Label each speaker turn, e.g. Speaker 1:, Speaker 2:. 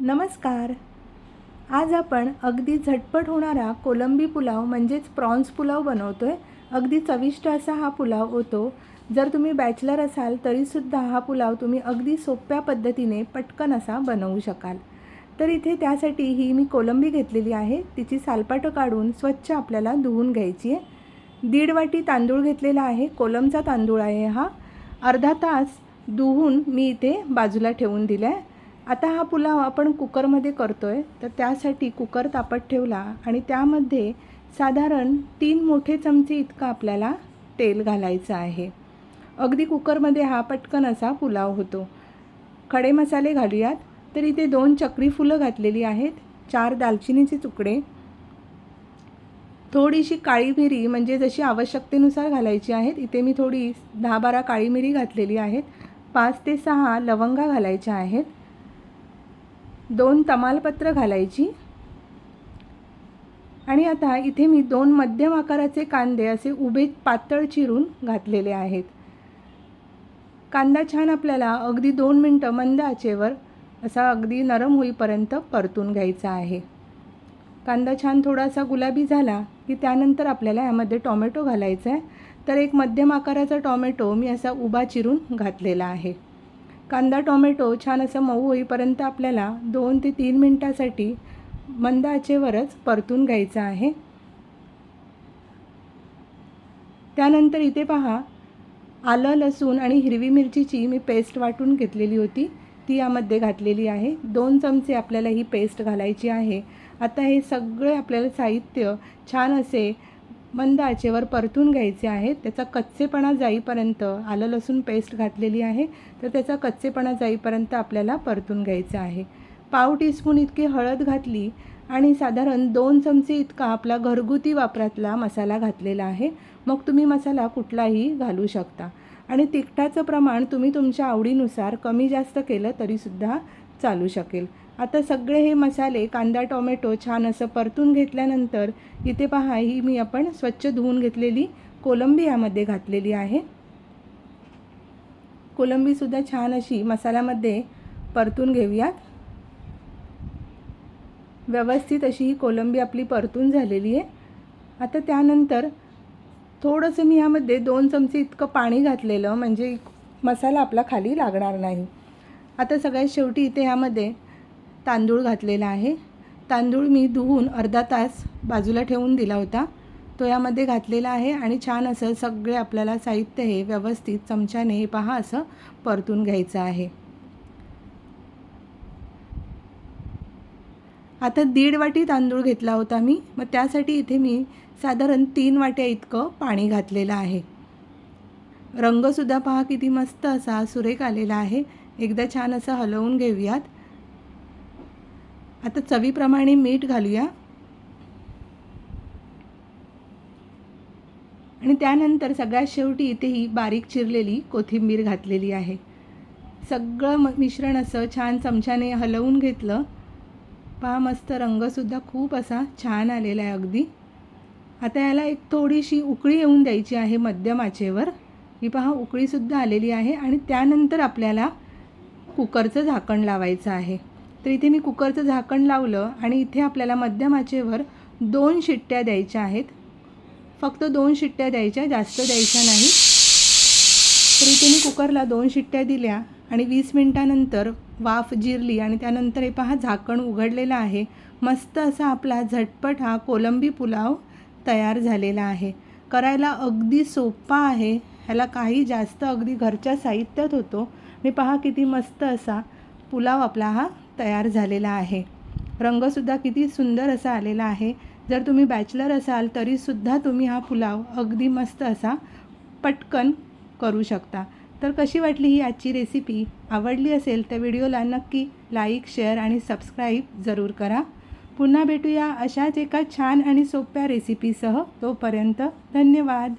Speaker 1: नमस्कार. आज आपण अगदी झटपट होणारा कोलंबी पुलाव म्हणजेच प्रॉन्स पुलाव बनवतो आहे अगदी चविष्ट असा हा पुलाव होतो. जर तुम्ही बॅचलर असाल तरीसुद्धा हा पुलाव तुम्ही अगदी सोप्या पद्धतीने पटकन असा बनवू शकाल. तर इथे त्यासाठी ही मी कोलंबी घेतलेली आहे. तिची सालपाटं काढून स्वच्छ आपल्याला धुवून घ्यायची आहे. दीड वाटी तांदूळ घेतलेला आहे. कोलमचा तांदूळ आहे हा. अर्धा तास धुवून मी इथे बाजूला ठेवून दिला आहे आता हा पुलाव आपण कुकरमध्ये करतो आहे तर त्यासाठी कुकर तापत ठेवला आणि त्यामध्ये साधारण तीन मोठे चमचे इतका आपल्याला तेल घालायचं आहे. अगदी कुकरमध्ये हा पटकन असा पुलाव होतो. खडे मसाले घालूयात तर इथे दोन चक्री फुलं घातलेली आहेत चार दालचिनीचे तुकडे थोडीशी काळी मिरी म्हणजे जशी आवश्यकतेनुसार घालायची आहेत इथे मी थोडी दहा बारा काळी मिरी घातलेली आहेत पाच ते सहा लवंगा घालायच्या आहेत दोन तमालपत्र घालायची. आणि आता इथे मी दोन मध्यम आकाराचे कांदे असे उभे पातळ चिरून घातलेले आहेत. कांदा छान आपल्याला अगदी दोन मिनटं मंद आचेवर असा अगदी नरम होईपर्यंत परतून घ्यायचा आहे. कांदा छान थोडासा गुलाबी झाला की त्यानंतर आपल्याला यामध्ये टॉमॅटो घालायचा आहे तर एक मध्यम आकाराचा टॉमॅटो मी असा उभा चिरून घातलेला आहे. कांदा टोमॅटो छान असं मऊ होईपर्यंत आपल्याला दोन ते तीन मिनटासाठी मंद आचेवरच परतून घ्यायचं आहे. त्यानंतर इथे पहा आलं लसूण आणि हिरवी मिरचीची मी पेस्ट वाटून घेतलेली होती. ती यामध्ये घातलेली आहे. दोन चमचे आपल्याला ही पेस्ट घालायची आहे. आता हे सगळे आपल्याला साहित्य छान असे मंद आचेवर परतून घ्यायचे आहेत. त्याचा कच्चेपणा जाईपर्यंत आलं लसूण पेस्ट घातलेली आहे. तर त्याचा कच्चेपणा जाईपर्यंत आपल्याला परतून घ्यायचं आहे. पाव टीस्पून इतकी हळद घातली आणि साधारण दोन चमचे इतका आपला घरगुती वापरातला मसाला घातलेला आहे. मग तुम्ही मसाला कुठलाही घालू शकता. आणि तिखटाचं प्रमाण तुम्ही तुमच्या आवडीनुसार कमी जास्त केलं तरीसुद्धा चालू शकेल. आता सगळे हे मसाले कांदा टोमॅटो छान असं परतून घेतल्यानंतर इथे पहा ही मी आपण स्वच्छ धुवून घेतलेली कोलंबी यामध्ये घातलेली आहे. कोलंबीसुद्धा छान अशी मसाल्यामध्ये परतून घेऊयात. व्यवस्थित अशी ही कोलंबी आपली परतून झालेली आहे. आता त्यानंतर थोडंसं मी यामध्ये दोन चमचे इतकं पाणी घातलेलं म्हणजे मसाला आपला खाली लागणार नाही. आता सगळ्यात शेवटी इथे ह्यामध्ये तांदूळ घातलेला आहे. तांदूळ मी धुवून अर्धा तास बाजूला ठेवून दिला होता. तो यामध्ये घातलेला आहे आणि छान असं सगळे आपल्याला साहित्य हे व्यवस्थित चमच्याने हे पहा असं परतून घ्यायचं आहे. आता दीड वाटी तांदूळ घेतला होता मी. मग त्यासाठी इथे मी साधारण तीन वाट्या इतकं पाणी घातलेलं आहे. रंगसुद्धा पहा किती मस्त असा सुरेख आलेला आहे. एकदा छान असं हलवून घेऊयात. आता चवीप्रमाणे मीठ घालूया. आणि त्यानंतर सगळ्यात शेवटी इथे ही बारीक चिरलेली कोथिंबीर घातलेली आहे. सगळं म मिश्रण असं छान चमच्याने हलवून घेतलं. पहा मस्त रंगसुद्धा खूप असा छान आलेला आहे अगदी. आता याला एक थोडीशी उकळी येऊन द्यायची आहे मध्यम आचेवर. ही पहा उकळीसुद्धा आलेली आहे. आणि त्यानंतर आपल्याला कुकरचं झाकण लावायचं आहे. तर इथे मी कुकरचं झाकण लावलं आणि इथे आपल्याला मध्यम आचेवर दोन शिट्ट्या द्यायच्या आहेत. फक्त दोन शिट्ट्या द्यायच्या जास्त द्यायच्या नाही. तर इथे मी कुकरला दोन शिट्ट्या दिल्या आणि वीस मिनटानंतर वाफ जिरली आणि त्यानंतर हे पहा झाकण उघडलेलं आहे. मस्त असा आपला झटपट हा कोलंबी पुलाव तयार झालेला आहे. करायला अगदी सोपा आहे. ह्याला काही जास्त अगदी घरच्या साहित्यात होतो. आणि पहा किती मस्त असा पुलाव आपला हा तयार झालेला आहे. रंगसुद्धा किती सुंदर असा आलेला आहे. जर तुम्ही बॅचलर असाल तरीसुद्धा तुम्ही हा पुलाव अगदी मस्त असा पटकन करू शकता. तर कशी वाटली ही आजची रेसिपी आवडली असेल तर व्हिडिओला नक्की लाईक शेअर आणि सबस्क्राईब जरूर करा. पुन्हा भेटूया अशाच एका छान आणि सोप्या रेसिपीसह तोपर्यंत धन्यवाद.